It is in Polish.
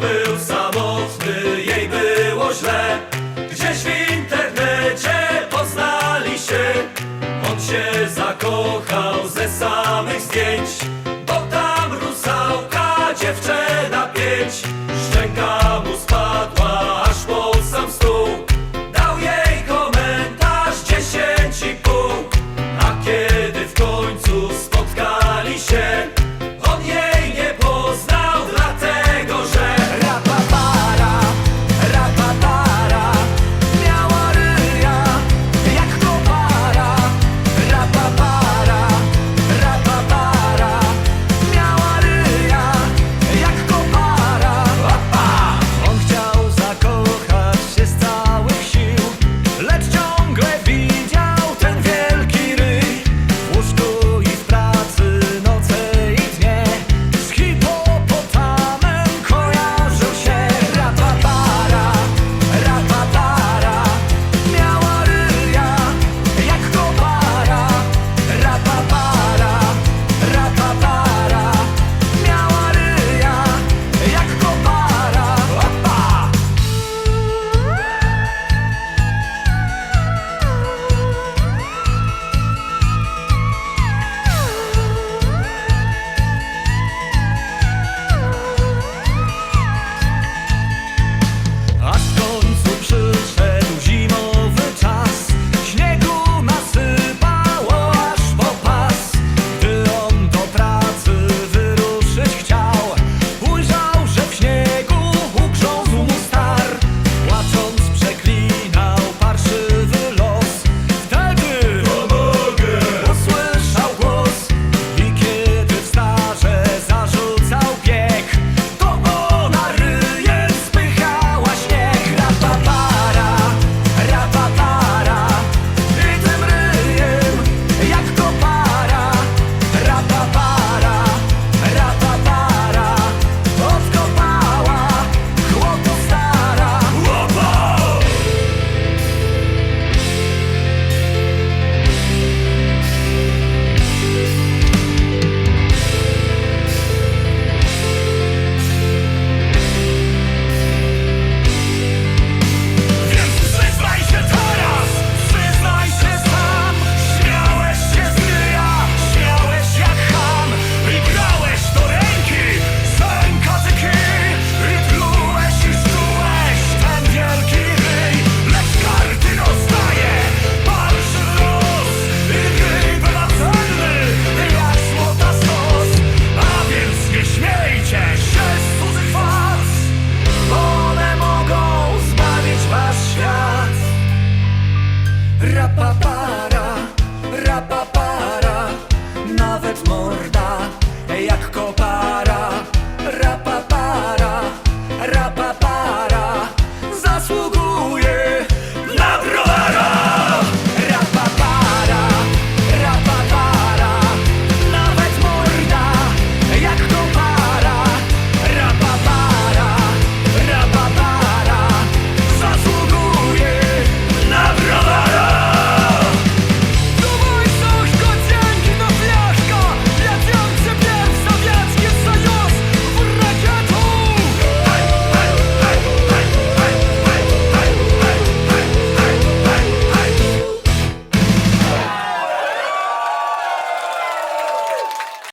był samotny, jej było źle. Gdzieś w internecie poznali się. On się zakochał ze samych zdjęć Bo tam rusałka dziewczęta pięć.